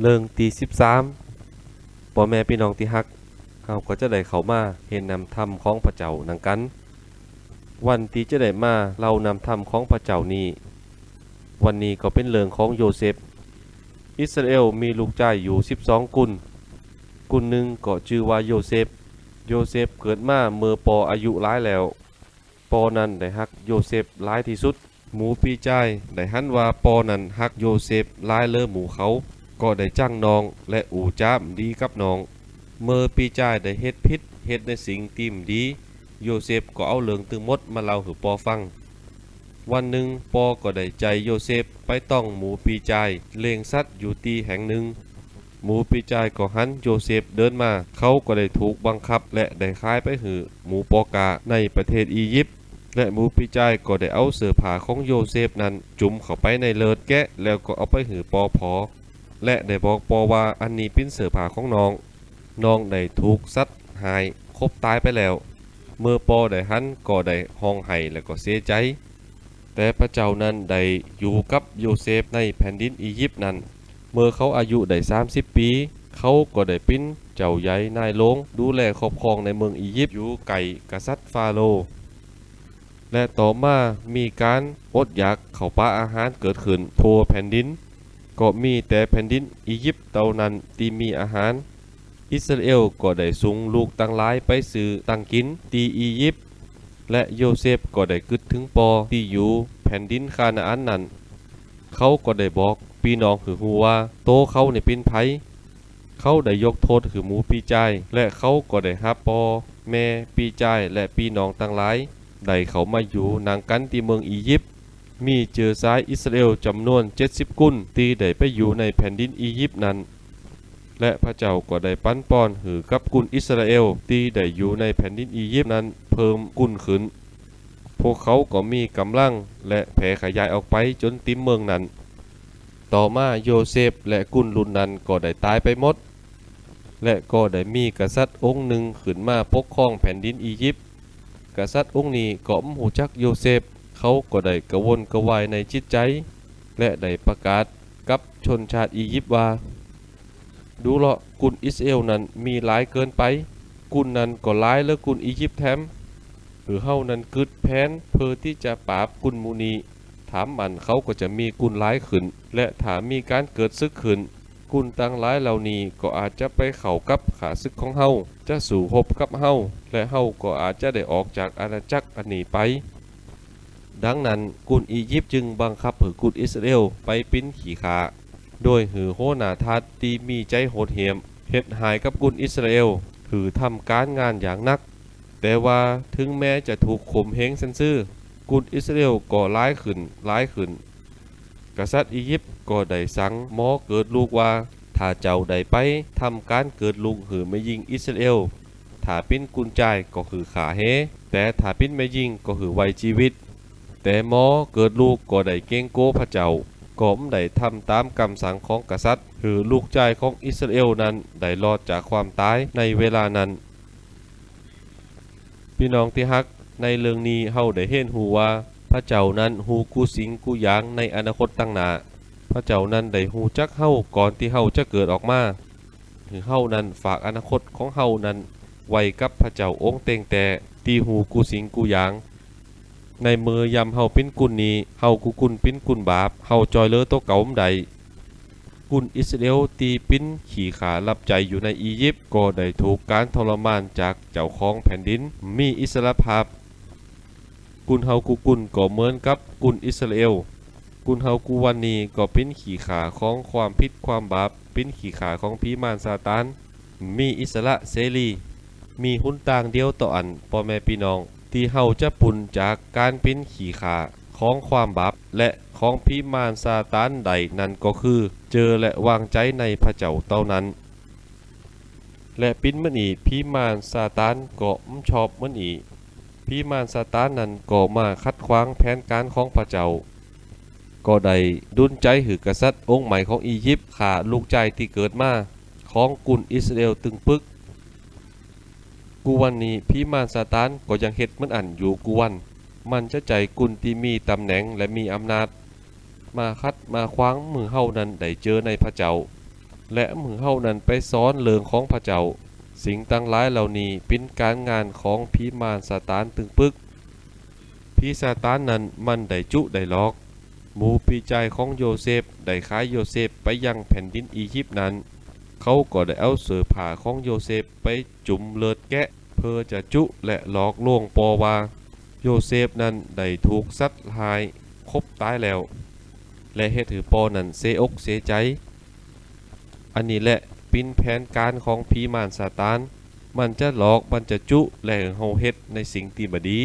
เรื่องตี13พ่อแม่พี่น้องที่ฮักเฮาก็จะได้เขามาเห็นนำธรรมของพระเจ้านังกัน วันที่จะได้มาเรานำธรรมของพระเจ้านี้ วันนี้ก็เป็นเรื่องของโยเซฟ อิสราเอลมีลูกชายอยู่ 12 กุลกุลหนึ่งก็ชื่อว่าโยเซฟ โยเซฟเกิดมาเมื่อปออายุหลายแล้ว ปอนั้นได้ฮักโยเซฟหลายที่สุด หมูปีจายได้หันว่าปอนั้นฮักโยเซฟหลายเลอหมูเขา ก็ได้จ้างน้องและอู่จ้ามดีกับน้อง เมื่อปีจายได้เฮ็ดพิษเฮ็ดในสิ่งติมดี โยเซฟก็เอาเรื่องตึงมดมาเล่าให้ปอฟัง วันหนึ่งปอก็ได้ใจโยเซฟไปต้องหมูปีจายเลี้ยงสัตว์อยู่ที่แห่งหนึ่งหมูปีจายก็หันโยเซฟเดินมา เขาก็ได้ถูกบังคับและได้ขายไปหือหมูปอกาในประเทศอียิปต์และหมูปีจายก็ได้เอาเสื้อผ้าของโยเซฟนั้น จุ่มเข้าไปในเลิศแกะ แล้วก็เอาไปหือปอพอ และได้บอกปอว่าอันนี้เป็นเสือผาของน้อง น้องได้ถูกสัตว์หายคบตายไปแล้ว เมื่อปอได้หันก็ได้ห้องไห้และก็เสียใจ แต่พระเจ้านั้นได้อยู่กับโยเซฟในแผ่นดินอียิปต์นั้น เมื่อเขาอายุได้ 30 ปี เขาก็ได้เป็นเจ้าใหญ่นายหลวงดูแลครอบครองในเมืองอียิปต์อยู่ไก่กษัตริย์ฟาโรห์และต่อมามีการอดอยากเข้าป่าอาหารเกิดขึ้นทั่วแผ่นดิน ก็มีแต่แผ่นดินอียิปต์เท่านั้นที่มีอาหาร อิสราเอลก็ได้ส่งลูกตั้งหลายไปซื้อตั้งกินที่อียิปต์และโยเซฟก็ได้กึดถึงปอที่อยู่แผ่นดินคานาอันนั้น เขาก็ได้บอกพี่น้องคือฮูว่า โตเขาเนี่ยเป็นไผเขาได้ยกโทษคือหมูปีใจและเขาก็ได้ฮับปอ แม่ปีใจและพี่น้องต่างหลายได้เขามาอยู่นางกันที่เมืองอียิปต์ มีเจอซ้ายอิสราเอลจำนวน 70 กุนที่ได้ไปอยู่ในแผ่นดินอียิปต์นั้น และพระเจ้าก็ได้ปั้นปอนหือกับกุนอิสราเอลที่ได้อยู่ในแผ่นดินอียิปต์นั้น เพิ่มกุนขึ้น พวกเขาก็มีกำลังและแผ่ขยายออกไปจนติมเมืองนั้น ต่อมาโยเซฟและกุนลุนนั้นก็ได้ตายไปหมด และก็ได้มีกษัตริย์องค์หนึ่งขึ้นมาปกครองแผ่นดินอียิปต์กษัตริย์องค์นี้ก็มหูจักโยเซฟ เขาก็ได้กระวนกระวายในจิตใจ และได้ประกาศกับชนชาติอียิปต์ว่า ดูเลาะกุนอิสเอลนั้นมีหลายเกินไป กุนนั้นก็หลายแล้วกุนอียิปต์แถมหรือเฮานั้นกึดแผนเพื่อที่จะปราบกุนมูนีถามมันเขาก็จะมีกุนหลายขึ้น และถามมีการเกิดซึกขึ้น กุนตั้งหลายเหล่านี้ก็อาจจะไปเข้ากับขาศึกของเฮาจะสู่หบกับเฮาและเฮาก็อาจจะได้ออกจากอาณาจักรอันนี้ไป ดังนั้นกุนอียิปต์จึงบังคับให้กุนอิสราเอลไปปิ้นขี่ขาโดยหือโหนาทัดที่มีใจโหดเหี้ยมเฮ็ดหายกับกุนอิสราเอลถือทำการงานอย่างนัก แต่ว่าถึงแม้จะถูกข่มเหงเซนซื่อกุนอิสราเอลก็ร้ายขึ้นร้ายขึ้น กษัตริย์อียิปต์ก็ได้สั่งหมอเกิดลูกว่า ถ้าเจ้าใดไปทำการเกิดลูกหือไม่ยิงอิสราเอลถ้าปิ้นกุญจายก็คือขาเฮแต่ถ้าปิ้นไม่ยิงก็คือไว้ชีวิต แต่หมอเกิดลูกก็ได้เก่งโก้พระเจ้าก็มได้ทำตามคำสั่งของกษัตริย์คือลูกชายของอิสราเอลนั้นได้รอดจากความตายในเวลานั้น พี่น้องที่ฮักในเรื่องนี้เฮาได้เห็นหูว่า พระเจ้านั้นฮูกูสิงกูยางในอนาคตตั้งหนาพระเจ้านั้นได้ฮูจักเฮาก่อนที่เฮาจะเกิดออกมาถึงเฮานั้นฝากอนาคตของเฮานั้นไว้กับพระเจ้าองค์เต็งแต่ที่ฮูกูสิงกูยาง ในมือยำเฮาเป็นกุนนี้เฮากูกุนเป็นกุนบาปเฮาจอยเลอโตวเก่ามใดกุนอิสราเอลตีปิ้นขี่ขารับใจอยู่ในอียิปต์ก็ได้ถูกการทรมานจากเจ้าของแผ่นดินมีอิสรภาพ กุนเฮากูกุนก็เหมือนกับกุนอิสราเอลกุนเฮากูวันนี้ก็เป็นขี่ขาของความผิดความบาปเป็นขี่ขาของพีมารซาตานมีอิสระเสรีมีหุ้นต่างเดียวต่ออันพ่อแม่พี่น้อง ที่เฮาจะปุ่นจากการเป็นขี่ขาของความบาปและของพิมานซาตานใดนั่นก็คือ เจอและวางใจในพระเจ้าเท่านั้น และปิ้นมันอีพิมานซาตานก็มชอบมันอีพิมานซาตานนั้นก็มาคัดขวางแผนการของพระเจ้า ก็ได้ดุนใจหือกษัตริย์องค์ใหม่ของอียิปต์ขาลูกใจที่เกิดมาของกุนอิสราเอลตึงปึก กูวันนี้พีมารซาตานก็ยังเฮ็ดมันอันอยู่กูวัน มันจะใจกุนที่มีตำแหน่งและมีอำนาจ มาคัดมาคว้างมือเฮานั้นได้เจอในพระเจ้า และมึงเฮานั้นไปซ้อนเลิงของพระเจ้า สิ่งตั้งหลายเหล่านี้เป็นการงานของพีมารซาตานตึงปึกพีซาตานนั้นมันได้จุได้ลอกหมูปีใจของโยเซฟได้ขายโยเซฟไปยังแผ่นดินอียิปต์นั้น เขาก็ได้เอาเสื้อผ้าของโยเซฟไปจุ่มเลือดแกะ เพื่อจะจุและหลอกลวงปอว่า โยเซฟนั้นได้ถูกสัตว์หายครบตายแล้ว และเฮ็ดให้ปอนั้นเสียอกเสียใจ อันนี้แหละเป็นแผนการของผีมารซาตาน มันจะหลอกมันจะจุและเฮาเฮ็ดในสิ่งที่บ่ดี